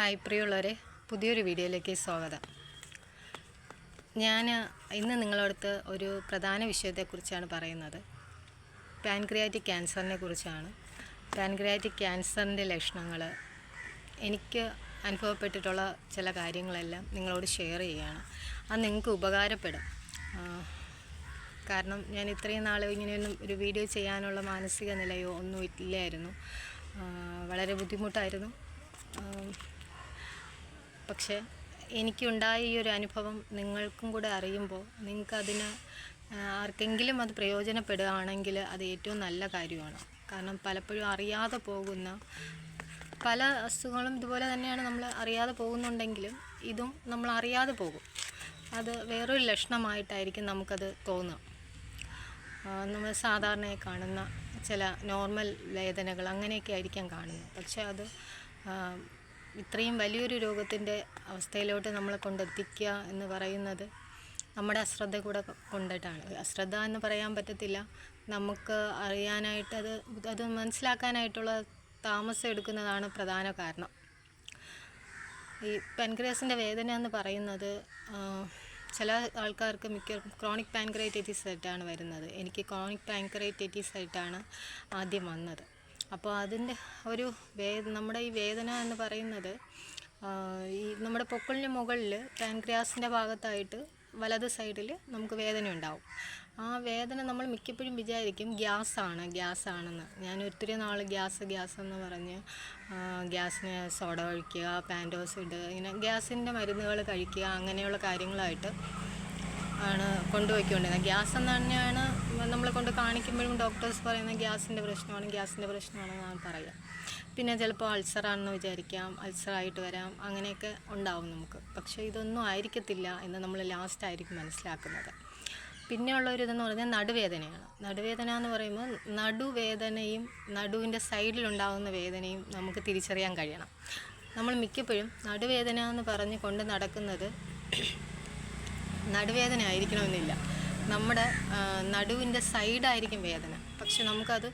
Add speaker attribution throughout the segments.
Speaker 1: Hi പ്രിയുള്ളവരെ പുതിയൊരു വീഡിയോയിലേക്ക് സ്വാഗതം. ഞാൻ ഇന്ന് നിങ്ങളടുത്ത് ഒരു പ്രധാന വിഷയത്തെക്കുറിച്ചാണ് പറയുന്നത്. പാൻക്രിയാറ്റിക് ക്യാൻസറിനെ കുറിച്ചാണ്. പാൻക്രിയാറ്റിക് ക്യാൻസറിന്റെ ലക്ഷണങ്ങൾ എനിക്ക് അനുഭവപ്പെട്ടിട്ടുള്ള ചില കാര്യങ്ങളെല്ലാം നിങ്ങളോട് ഷെയർ ചെയ്യുകയാണ്. അത് നിങ്ങൾക്ക് ഉപകാരപ്പെടും. കാരണം ഞാൻ ഇത്രയും നാൾ ഇങ്ങനെയൊന്നും ഒരു വീഡിയോ ചെയ്യാനുള്ള മാനസിക നിലയോ ഒന്നും ഇല്ലായിരുന്നു. വളരെ ബുദ്ധിമുട്ടായിരുന്നു. പക്ഷേ എനിക്കുണ്ടായ ഈ ഒരു അനുഭവം നിങ്ങൾക്കും കൂടെ അറിയുമ്പോൾ നിങ്ങൾക്കതിന് ആർക്കെങ്കിലും അത് പ്രയോജനപ്പെടുകയാണെങ്കിൽ അത് ഏറ്റവും നല്ല കാര്യമാണ്. കാരണം പലപ്പോഴും അറിയാതെ പോകുന്ന പല അസുഖങ്ങളും ഇതുപോലെ തന്നെയാണ് നമ്മൾ അറിയാതെ പോകുന്നുണ്ടെങ്കിലും ഇതും നമ്മൾ അറിയാതെ പോകും. അത് വേറൊരു ലക്ഷണമായിട്ടായിരിക്കും നമുക്കത് തോന്നുക നമ്മൾ സാധാരണയായി കാണുന്ന ചില നോർമൽ വേദനകൾ അങ്ങനെയൊക്കെ ആയിരിക്കാം കാണുന്നത്. പക്ഷേ അത് ഇത്രയും വലിയൊരു രോഗത്തിന്റെ അവസ്ഥയിലോട്ട് നമ്മളെ കൊണ്ടെത്തിക്കുക എന്ന് പറയുന്നത് നമ്മുടെ അശ്രദ്ധ കൂടെ കൊണ്ടിട്ടാണ്. അശ്രദ്ധ എന്ന് പറയാൻ പറ്റത്തില്ല. നമുക്ക് അറിയാനായിട്ട് അത് അത് മനസ്സിലാക്കാനായിട്ടുള്ള താമസം എടുക്കുന്നതാണ് പ്രധാന കാരണം. ഈ പാൻക്രിയാസിന്റെ വേദന എന്ന് പറയുന്നത് ചില ആൾക്കാർക്ക് മിക്ക ക്രോണിക് പാൻക്രൈറ്റൈറ്റിസ് ആയിട്ടാണ് വരുന്നത്. എനിക്ക് ക്രോണിക് പാൻക്രൈറ്റൈറ്റിസ് ആയിട്ടാണ് ആദ്യം വന്നത്. അപ്പോൾ അതിന്റെ ഒരു വേ നമ്മുടെ ഈ വേദന എന്ന് പറയുന്നത് ഈ നമ്മുടെ പൊക്കിളിന് മുകളിൽ പാൻക്രിയാസിന്റെ ഭാഗത്തായിട്ട് വലത് സൈഡിൽ നമുക്ക് വേദന ഉണ്ടാവും. ആ വേദന നമ്മൾ മിക്കപ്പോഴും വിചാരിക്കും ഗ്യാസാണ് ഗ്യാസാണെന്ന്. ഞാൻ ഒത്തിരി നാൾ ഗ്യാസ് ഗ്യാസ് എന്ന് പറഞ്ഞ് ഗ്യാസിന് സോഡ ഒഴിക്കുക പാന്റോസ് ഇടുക ഇങ്ങനെ ഗ്യാസിന്റെ മരുന്നുകൾ കഴിക്കുക അങ്ങനെയുള്ള കാര്യങ്ങളായിട്ട് ആണ് കൊണ്ടുപോയിക്കൊണ്ടിരുന്നത്. ഗ്യാസ് എന്ന് തന്നെയാണ് കാണിക്കുമ്പോഴും ഡോക്ടേഴ്സ് പറയുന്ന ഗ്യാസിന്റെ പ്രശ്നമാണ് ഗ്യാസിന്റെ പ്രശ്നമാണ് ഞാൻ പറയാം പിന്നെ ചിലപ്പോൾ അൾസറാണെന്ന് വിചാരിക്കാം അൾസറായിട്ട് വരാം അങ്ങനെയൊക്കെ ഉണ്ടാവും നമുക്ക്. പക്ഷേ ഇതൊന്നും ആയിരിക്കത്തില്ല എന്ന് നമ്മൾ ലാസ്റ്റ് ആയിരിക്കും മനസ്സിലാക്കുന്നത്. പിന്നെ ഇതെന്ന് പറഞ്ഞാൽ നടുവേദനയാണ്. നടുവേദന എന്ന് പറയുമ്പോൾ നടുവേദനയും നടുവിന്റെ സൈഡിലുണ്ടാകുന്ന വേദനയും നമുക്ക് തിരിച്ചറിയാൻ കഴിയണം. നമ്മൾ മിക്കപ്പോഴും നടുവേദന എന്ന് പറഞ്ഞ് കൊണ്ട് നടക്കുന്നത് നടുവേദന ആയിരിക്കണമെന്നില്ല. നമ്മുടെ നടുവിന്റെ സൈഡായിരിക്കും വേദന. പക്ഷെ നമുക്കത്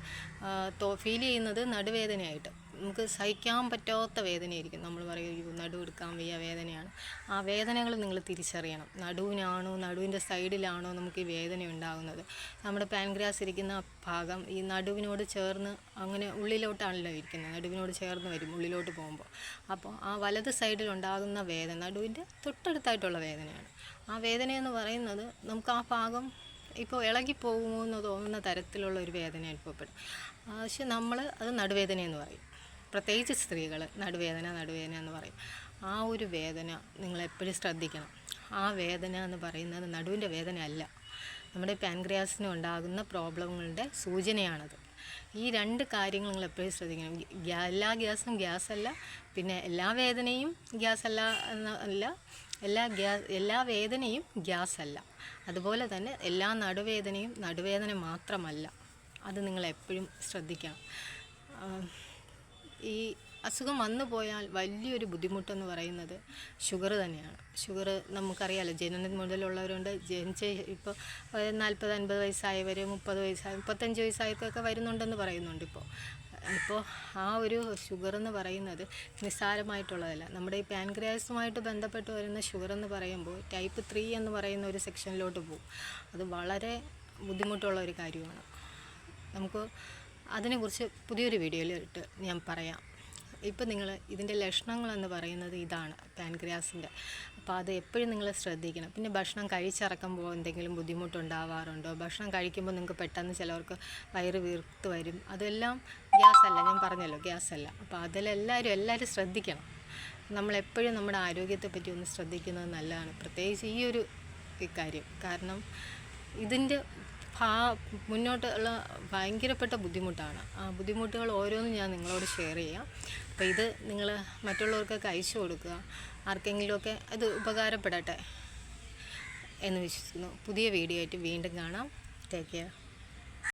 Speaker 1: ഫീൽ ചെയ്യുന്നത് നടുവേദനയായിട്ട്. നമുക്ക് സഹിക്കാൻ പറ്റാത്ത വേദനയായിരിക്കും. നമ്മൾ പറയും നടുവ് നടു എടുക്കാൻ വയ്യ വേദനയാണ്. ആ വേദനകൾ നിങ്ങൾ തിരിച്ചറിയണം. നടുവിനാണോ നടുവിന്റെ സൈഡിലാണോ നമുക്ക് ഈ വേദന ഉണ്ടാകുന്നത്. നമ്മുടെ പാൻഗ്രാസ് ഇരിക്കുന്ന ഭാഗം ഈ നടുവിനോട് ചേർന്ന് അങ്ങനെ ഉള്ളിലോട്ടാണല്ലോ ഇരിക്കുന്നത്. നടുവിനോട് ചേർന്ന് വരും ഉള്ളിലോട്ട് പോകുമ്പോൾ. അപ്പോൾ ആ വലത് സൈഡിൽ ഉണ്ടാകുന്ന വേദന നടുവിന്റെ തൊട്ടടുത്തായിട്ടുള്ള വേദനയാണ്. ആ വേദന എന്ന് പറയുന്നത് നമുക്ക് ആ ഭാഗം ഇപ്പോൾ ഇളകിപ്പോകുമോ എന്ന് തോന്നുന്ന തരത്തിലുള്ള ഒരു വേദന അനുഭവപ്പെടും. പക്ഷെ നമ്മൾ അത് നടുവേദന എന്ന് പറയും. പ്രത്യേകിച്ച് സ്ത്രീകൾ നടുവേദന നടുവേദന എന്ന് പറയും. ആ ഒരു വേദന നിങ്ങൾ എപ്പോഴും ശ്രദ്ധിക്കണം. ആ വേദന എന്ന് പറയുന്നത് നടുവിന്റെ വേദന അല്ല നമ്മുടെ പാൻക്രിയാസിന് ഉണ്ടാകുന്ന പ്രോബ്ലങ്ങളുടെ സൂചനയാണത്. ഈ രണ്ട് കാര്യങ്ങൾ നിങ്ങൾ എപ്പോഴും ശ്രദ്ധിക്കണം. എല്ലാ ഗ്യാസും ഗ്യാസ് അല്ല പിന്നെ എല്ലാ വേദനയും ഗ്യാസ് അല്ല അല്ല എല്ലാ ഗ്യാസ് എല്ലാ വേദനയും ഗ്യാസ് അല്ല അതുപോലെ തന്നെ എല്ലാ നടുവേദനയും നടുവേദന മാത്രമല്ല. അത് നിങ്ങൾ എപ്പോഴും ശ്രദ്ധിക്കണം. ഈ അസുഖം വന്നു പോയാൽ വലിയൊരു ബുദ്ധിമുട്ടെന്ന് പറയുന്നത് ഷുഗർ തന്നെയാണ്. ഷുഗർ നമുക്കറിയാലോ ജനനം മുതലുള്ളവരുണ്ട്. ജനിച്ച ഇപ്പോൾ നാൽപ്പത് അൻപത് വയസ്സായവർ മുപ്പത് വയസ്സായ മുപ്പത്തഞ്ച് വയസ്സായവർക്കൊക്കെ വരുന്നുണ്ടെന്ന് പറയുന്നുണ്ട് ഇപ്പോൾ ഇപ്പോൾ ആ ഒരു ഷുഗർ എന്ന് പറയുന്നത് നിസ്സാരമായിട്ടുള്ളതല്ല. നമ്മുടെ ഈ പാൻക്രിയാസുമായിട്ട് ബന്ധപ്പെട്ട് വരുന്ന ഷുഗർ എന്ന് പറയുമ്പോൾ ടൈപ്പ് ത്രീ എന്ന് പറയുന്ന ഒരു സെക്ഷനിലോട്ട് പോകും. അത് വളരെ ബുദ്ധിമുട്ടുള്ള ഒരു കാര്യമാണ്. നമുക്ക് അതിനെക്കുറിച്ച് പുതിയൊരു വീഡിയോയിലിട്ട് ഞാൻ പറയാം. ഇപ്പം നിങ്ങൾ ഇതിന്റെ ലക്ഷണങ്ങളെന്ന് പറയുന്നത് ഇതാണ് പാൻക്രിയാസിന്റെ. അപ്പോൾ അത് എപ്പോഴും നിങ്ങൾ ശ്രദ്ധിക്കണം. പിന്നെ ഭക്ഷണം കഴിച്ചിറക്കുമ്പോൾ എന്തെങ്കിലും ബുദ്ധിമുട്ടുണ്ടാവാറുണ്ടോ? ഭക്ഷണം കഴിക്കുമ്പോൾ നിങ്ങൾക്ക് പെട്ടെന്ന് ചിലവർക്ക് വയറ് വീർത്ത് വരും. അതെല്ലാം ഗ്യാസ് അല്ല ഞാൻ പറഞ്ഞല്ലോ ഗ്യാസ് അല്ല അപ്പോൾ അതിലെല്ലാവരും എല്ലാവരും ശ്രദ്ധിക്കണം. നമ്മളെപ്പോഴും നമ്മുടെ ആരോഗ്യത്തെ പറ്റി ഒന്ന് ശ്രദ്ധിക്കുന്നത് നല്ലതാണ്. പ്രത്യേകിച്ച് ഈ ഒരു കാര്യം. കാരണം ഇതിന്റെ ഭാ മുന്നോട്ടുള്ള ഭയങ്കരപ്പെട്ട ബുദ്ധിമുട്ടാണ്. ആ ബുദ്ധിമുട്ടുകൾ ഓരോന്നും ഞാൻ നിങ്ങളോട് ഷെയർ ചെയ്യാം. അപ്പോൾ ഇത് നിങ്ങൾ മറ്റുള്ളവർക്കൊക്കെ അയച്ചു കൊടുക്കുക. ആർക്കെങ്കിലുമൊക്കെ അത് ഉപകാരപ്പെടട്ടെ എന്ന് വിശ്വസിക്കുന്നു. പുതിയ വീഡിയോ ആയിട്ട് വീണ്ടും കാണാം. Take care